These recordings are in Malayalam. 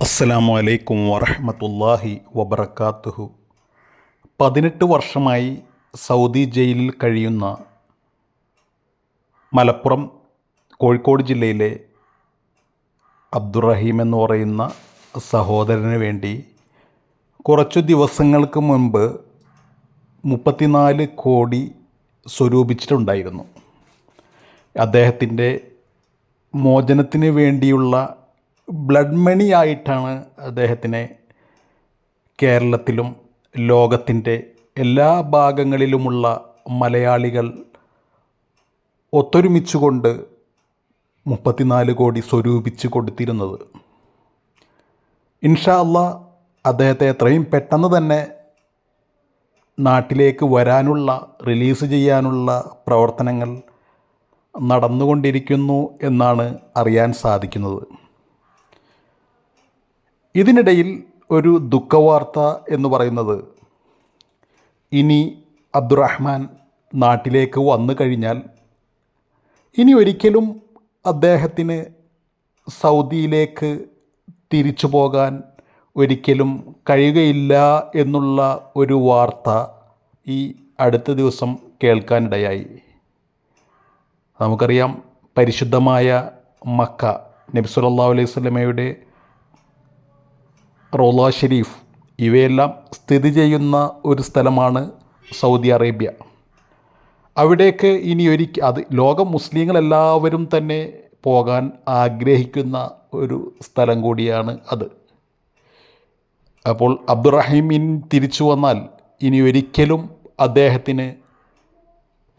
അസ്സലാമു അലൈക്കും വറഹമത്തല്ലാഹി വബർക്കാത്തുഹു പതിനെട്ട് വർഷമായി സൗദി ജയിലിൽ കഴിയുന്ന മലപ്പുറം കോഴിക്കോട് ജില്ലയിലെ അബ്ദുറഹീം എന്ന് പറയുന്ന സഹോദരന് വേണ്ടി കുറച്ചു ദിവസങ്ങൾക്ക് മുൻപ് മുപ്പത്തിനാല് കോടി സ്വരൂപിച്ചിട്ടുണ്ടായിരുന്നു. അദ്ദേഹത്തിന്റെ മോചനത്തിന് വേണ്ടിയുള്ള ബ്ലഡ് മണി ആയിട്ടാണ് അദ്ദേഹത്തിനെ കേരളത്തിലും ലോകത്തിന്റെ എല്ലാ ഭാഗങ്ങളിലുമുള്ള മലയാളികൾ ഒത്തൊരുമിച്ചുകൊണ്ട് മുപ്പത്തിനാല് കോടി സ്വരൂപിച്ച് കൊടുത്തിരുന്നത്. ഇൻഷാ അള്ളാ അദ്ദേഹത്തെ എത്രയും പെട്ടെന്ന് തന്നെ നാട്ടിലേക്ക് വരാനുള്ള റിലീസ് ചെയ്യാനുള്ള പ്രവർത്തനങ്ങൾ നടന്നുകൊണ്ടിരിക്കുന്നു എന്നാണ് അറിയാൻ സാധിക്കുന്നത്. ഇതിനിടയിൽ ഒരു ദുഃഖവാർത്ത എന്ന് പറയുന്നത് ഇനി അബ്ദുറഹ്മാൻ നാട്ടിലേക്ക് വന്നു കഴിഞ്ഞാൽ ഇനി ഒരിക്കലും അദ്ദേഹത്തിന് സൗദിയിലേക്ക് തിരിച്ചു പോകാൻ ഒരിക്കലും കഴിയുകയില്ല എന്നുള്ള ഒരു വാർത്ത ഈ അടുത്ത ദിവസം കേൾക്കാനിടയായി. നമുക്കറിയാം പരിശുദ്ധമായ മക്ക നബിസുലല്ലാ അലൈഹി വസല്ലമയുടെ റോള ഷെരീഫ് ഇവയെല്ലാം സ്ഥിതി ചെയ്യുന്ന ഒരു സ്ഥലമാണ് സൗദി അറേബ്യ. അവിടേക്ക് ഇനി ഒരിക്കൽ അത് ലോകം മുസ്ലിങ്ങളെല്ലാവരും തന്നെ പോകാൻ ആഗ്രഹിക്കുന്ന ഒരു സ്ഥലം കൂടിയാണ് അത്. അപ്പോൾ അബ്ദുറഹീമിൻ തിരിച്ചു വന്നാൽ ഇനി ഒരിക്കലും അദ്ദേഹത്തിന്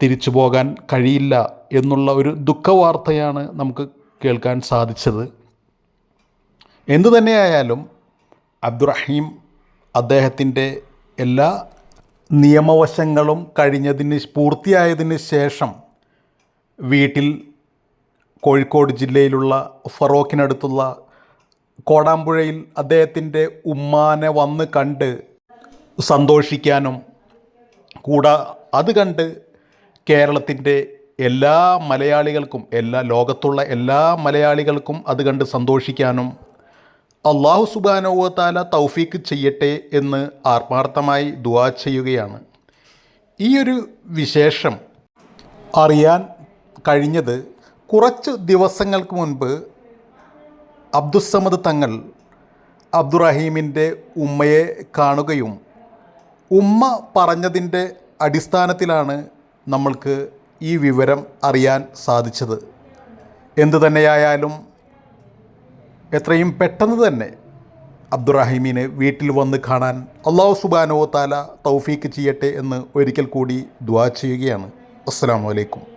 തിരിച്ചു പോകാൻ കഴിയില്ല എന്നുള്ള ഒരു ദുഃഖവാർത്തയാണ് നമുക്ക് കേൾക്കാൻ സാധിച്ചത്. എന്തു തന്നെയായാലും അബ്ദുറഹീം അദ്ദേഹത്തിന്റെ എല്ലാ നിയമവശങ്ങളും കഴിഞ്ഞതിന് പൂർത്തിയായതിന് ശേഷം വീട്ടിൽ കോഴിക്കോട് ജില്ലയിലുള്ള ഫറോക്കിനടുത്തുള്ള കോടാമ്പുഴയിൽ അദ്ദേഹത്തിന്റെ ഉമ്മാനെ വന്ന് കണ്ട് സന്തോഷിക്കാനും കൂടാ അത് കണ്ട് കേരളത്തിന്റെ എല്ലാ മലയാളികൾക്കും എല്ലാ ലോകത്തുള്ള എല്ലാ മലയാളികൾക്കും അത് കണ്ട് സന്തോഷിക്കാനും അള്ളാഹു സുബാനോവത്താല തൗഫീക്ക് ചെയ്യട്ടെ എന്ന് ആത്മാർത്ഥമായി ദുവാ ചെയ്യുകയാണ്. ഈ ഒരു വിശേഷം അറിയാൻ കഴിഞ്ഞത് കുറച്ച് ദിവസങ്ങൾക്ക് മുൻപ് അബ്ദുസമദ് തങ്ങൾ അബ്ദുറഹീമിന്റെ ഉമ്മയെ കാണുകയും ഉമ്മ പറഞ്ഞതിന്റെ അടിസ്ഥാനത്തിലാണ് നമ്മൾക്ക് ഈ വിവരം അറിയാൻ സാധിച്ചത്. എന്തു തന്നെയായാലും എത്രയും പെട്ടെന്ന് തന്നെ അബ്ദുറഹീമിനെ വീട്ടിൽ വന്ന് കാണാൻ അള്ളാഹു സുബാനോ താല തൗഫീക്ക് ചെയ്യട്ടെ എന്ന് ഒരിക്കൽ കൂടി ദ്വാ ചെയ്യുകയാണ്. അസ്സാം വലൈക്കും